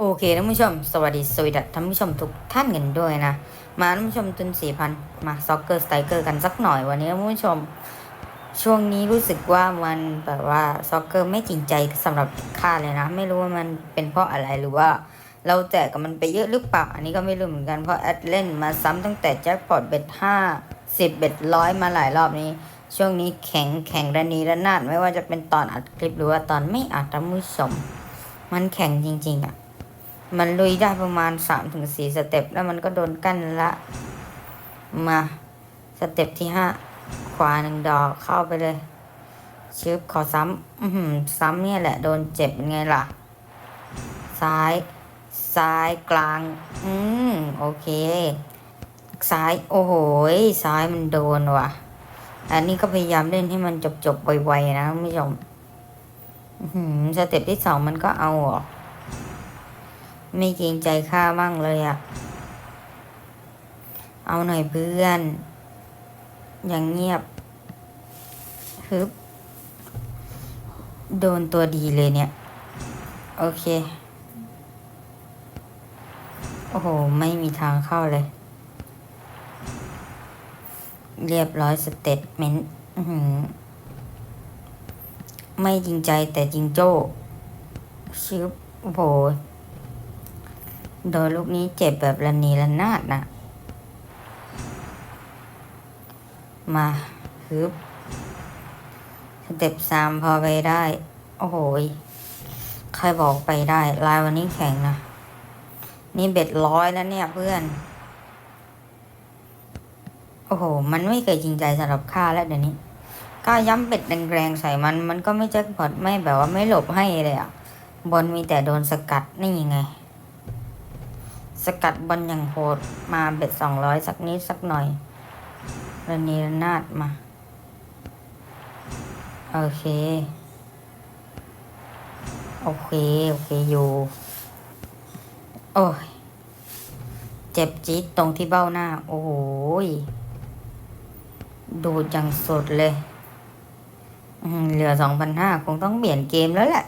โอเคท่านผู้ชม สวัสดีสวัสดีท่านผู้ชมทุกท่านกันด้วยนะ มาท่านผู้ชมตุนสี่พันมาซ็อกเกอร์สไตเกอร์กันสักหน่อยวันนี้ท่านผู้ชม ช่วงนี้รู้สึกว่ามันแบบว่าซ็อกเกอร์ไม่จริงใจสำหรับข้าเลยนะ ไม่รู้ว่ามันเป็นเพราะอะไรหรือว่า เราแจกกับมันไปเยอะหรือเปล่า อันนี้ก็ไม่รู้เหมือนกันเพราะแอดเล่นมาซ้ำตั้งแต่แจ็คพอตเบ็ดห้า สิบเบ็ดร้อยมาหลายรอบนี้ ช่วงนี้แข็งแข็งระนีระนาดไม่ว่าจะเป็นตอนอัดคลิปหรือว่าตอนไม่อัดท่านผู้ชมมันแข็งจริง ๆอะมันลุยได้ประมาณสามถึงสี่สเต็ปแล้วมันก็โดนกั้นละ มาสเต็ปที่ห้าขวาหนึ่งดอกเข้าไปเลยชึบขอซ้ำอือหือซ้ำเนี่ยแหละโดนเจ็บเป็นไงล่ะ ซ้าย ซ้ายกลาง อืมโอเค ซ้ายโอ้โหซ้ายมันโดนว่ะ อันนี้ก็พยายามเล่นให้มันจบจบไวๆนะคุณผู้ชมสเต็ปที่สองมันก็เอาเหรอไม่เกรงใจข้ามั่งเลยอะเอาหน่อยเพื่อน อย่างเงียบฮึบโดนตัวดีเลยเนี่ย โอเค โอ้โห ไม่มีทางเข้าเลย เรียบร้อยสเตตเมนต์ไม่จริงใจแต่จริงโจ้ชึบโอ้โหโดนลูกนี้เจ็บแบบระนีระนาดนะมาฮึบสเต็ปสามพอไปได้ โอ้โหใครบอกไปได้ ลายวันนี้แข็งนะ นี่เบ็ดร้อยแล้วเนี่ยเพื่อน โอ้โห มันไม่เคยจริงใจสำหรับข้าแล้วเดี๋ยวนี้ก้าย้ำเบ็ดแรงๆใส่มัน มันก็ไม่แจ็คพอตไม่แบบว่าไม่หลบให้เลยอะ บอลมีแต่โดนสกัดนี่ยังไง สกัดบอลอย่างโหดมาเบ็ดสองร้อยสักนิดสักหน่อยระนีระนาดมา โอเค โอเค โอเคอยู่ โอ้ย เจ็บจี๊ดตรงที่เบ้าหน้า โอ้โหย ดูดอย่างสดเลย เหลือสองพันห้าคงต้องเปลี่ยนเกมแล้วแหละ